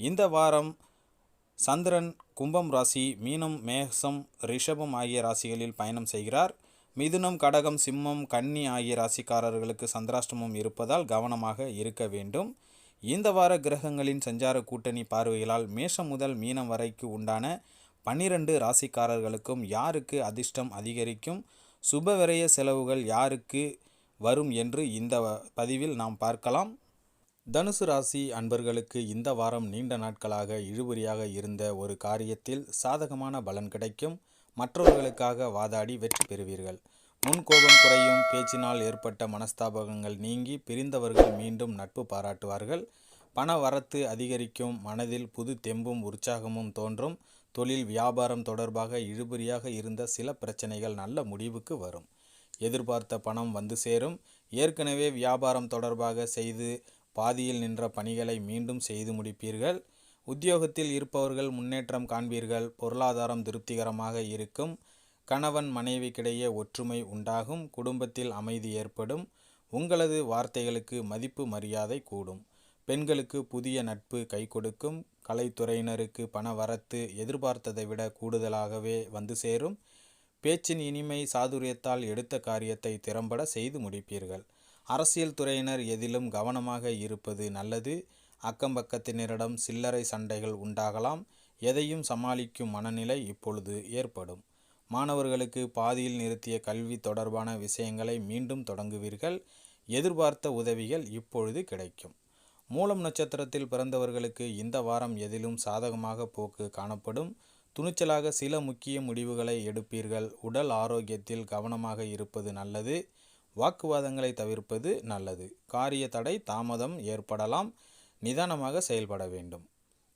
இந்த வாரம் சந்திரன் கும்பம் ராசி மீனம் மேகசம் ரிஷபம் ஆகிய ராசிகளில் பயணம் செய்கிறார். மிதுனம் கடகம் சிம்மம் கன்னி ஆகிய ராசிக்காரர்களுக்கு சந்திராஷ்டமம் இருப்பதால் கவனமாக இருக்க வேண்டும். இந்த வார கிரகங்களின் சஞ்சார கூட்டணி பார்வைகளால் மேஷம் முதல் மீனம் வரைக்கு உண்டான பன்னிரண்டு ராசிக்காரர்களுக்கும் யாருக்கு அதிர்ஷ்டம் அதிகரிக்கும்? சுபவிரய செலவுகள் யாருக்கு வரும் என்று இந்த பதிவில் நாம் பார்க்கலாம். தனுசு ராசி அன்பர்களுக்கு இந்த வாரம் நீண்ட நாட்களாக இழுபறியாக இருந்த ஒரு காரியத்தில் சாதகமான பலன் கிடைக்கும். மற்றவர்களுக்காக வாதாடி வெற்றி பெறுவீர்கள். முன்கோபம் குறையும் பேச்சினால் ஏற்பட்ட மனஸ்தாபகங்கள் நீங்கி பிரிந்தவர்கள் மீண்டும் நட்பு பாராட்டுவார்கள். பண வரத்து அதிகரிக்கும் மனதில் புது தெம்பும் உற்சாகமும் தோன்றும். தொழில் வியாபாரம் தொடர்பாக இழுபறியாக இருந்த சில பிரச்சனைகள் நல்ல முடிவுக்கு வரும். எதிர்பார்த்த பணம் வந்து சேரும். ஏற்கனவே வியாபாரம் தொடர்பாக செய்து பாதியில் நின்ற பணிகளை மீண்டும் செய்து முடிப்பீர்கள். உத்தியோகத்தில் இருப்பவர்கள் முன்னேற்றம் காண்பீர்கள். பொருளாதாரம் திருப்திகரமாக இருக்கும். கணவன் மனைவிக்கிடையே ஒற்றுமை உண்டாகும். குடும்பத்தில் அமைதி ஏற்படும். உங்களது வார்த்தைகளுக்கு மதிப்பு மரியாதை கூடும். பெண்களுக்கு புதிய நட்பு கை கொடுக்கும். கலைத்துறையினருக்கு பண வரத்து எதிர்பார்த்ததை விட கூடுதலாகவே வந்து சேரும். பேச்சின் இனிமை சாதுரியத்தால் எடுத்த காரியத்தை திறம்பட செய்து முடிப்பீர்கள். அரசியல் துறையினர் எதிலும் கவனமாக இருப்பது நல்லது. அக்கம்பக்கத்தினரிடம் சில்லறை சண்டைகள் உண்டாகலாம். எதையும் சமாளிக்கும் மனநிலை இப்பொழுது ஏற்படும். மாணவர்களுக்கு பாதியில் நிறுத்திய கல்வி தொடர்பான விஷயங்களை மீண்டும் தொடங்குவீர்கள். எதிர்பார்த்த உதவிகள் இப்பொழுது கிடைக்கும். மூலம் நட்சத்திரத்தில் பிறந்தவர்களுக்கு இந்த வாரம் எதிலும் சாதகமாக போக்கு காணப்படும். துணிச்சலாக சில முக்கிய முடிவுகளை எடுப்பீர்கள். உடல் ஆரோக்கியத்தில் கவனமாக இருப்பது நல்லது. வாக்குவாதங்களை தவிர்ப்பது நல்லது. காரிய தடை தாமதம் ஏற்படலாம். நிதானமாக செயல்பட வேண்டும்.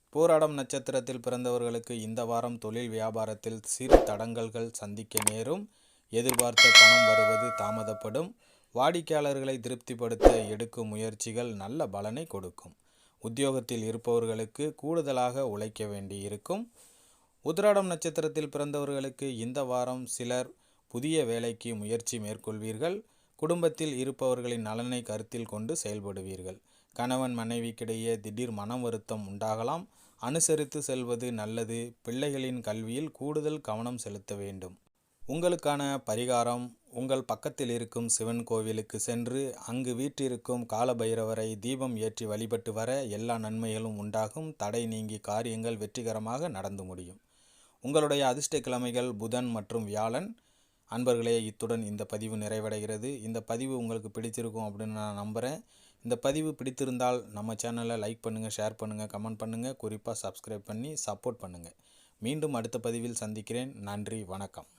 போராடம் நட்சத்திரத்தில் பிறந்தவர்களுக்கு இந்த வாரம் தொழில் வியாபாரத்தில் சிறு தடங்கல்கள் சந்திக்க நேரும். எதிர்பார்த்த பணம் வருவது தாமதப்படும். வாடிக்கையாளர்களை திருப்திப்படுத்த எடுக்கும் முயற்சிகள் நல்ல பலனை கொடுக்கும். உத்தியோகத்தில் இருப்பவர்களுக்கு கூடுதலாக உழைக்க வேண்டியிருக்கும். உத்திராடம் நட்சத்திரத்தில் பிறந்தவர்களுக்கு இந்த வாரம் சிலர் புதிய வேலைக்கு முயற்சி மேற்கொள்வீர்கள். குடும்பத்தில் இருப்பவர்களின் நலனை கருத்தில் கொண்டு செயல்படுவீர்கள். கணவன் மனைவிக்கிடையே திடீர் மன வருத்தம் உண்டாகலாம். அனுசரித்து செல்வது நல்லது. பிள்ளைகளின் கல்வியில் கூடுதல் கவனம் செலுத்த வேண்டும். உங்களுக்கான பரிகாரம் உங்கள் பக்கத்தில் இருக்கும் சிவன் கோவிலுக்கு சென்று அங்கு வீற்றிருக்கும் காலபைரவரை தீபம் ஏற்றி வழிபட்டு வர எல்லா நன்மைகளும் உண்டாகும். தடை நீங்கி காரியங்கள் வெற்றிகரமாக நடந்து முடியும். உங்களுடைய அதிர்ஷ்ட கிழமைகள் புதன் மற்றும் வியாழன். அன்பர்களே இத்துடன் இந்த பதிவு நிறைவடைகிறது. இந்த பதிவு உங்களுக்கு பிடித்திருக்கும் அப்படின்னு நான் நம்புகிறேன் இந்த பதிவு பிடித்திருந்தால் நம்ம சேனலை லைக் பண்ணுங்கள் ஷேர் பண்ணுங்கள் கமெண்ட் பண்ணுங்கள் குறிப்பாக சப்ஸ்கிரைப் பண்ணி சப்போர்ட் பண்ணுங்கள் மீண்டும் அடுத்த பதிவில் சந்திக்கிறேன். நன்றி வணக்கம்.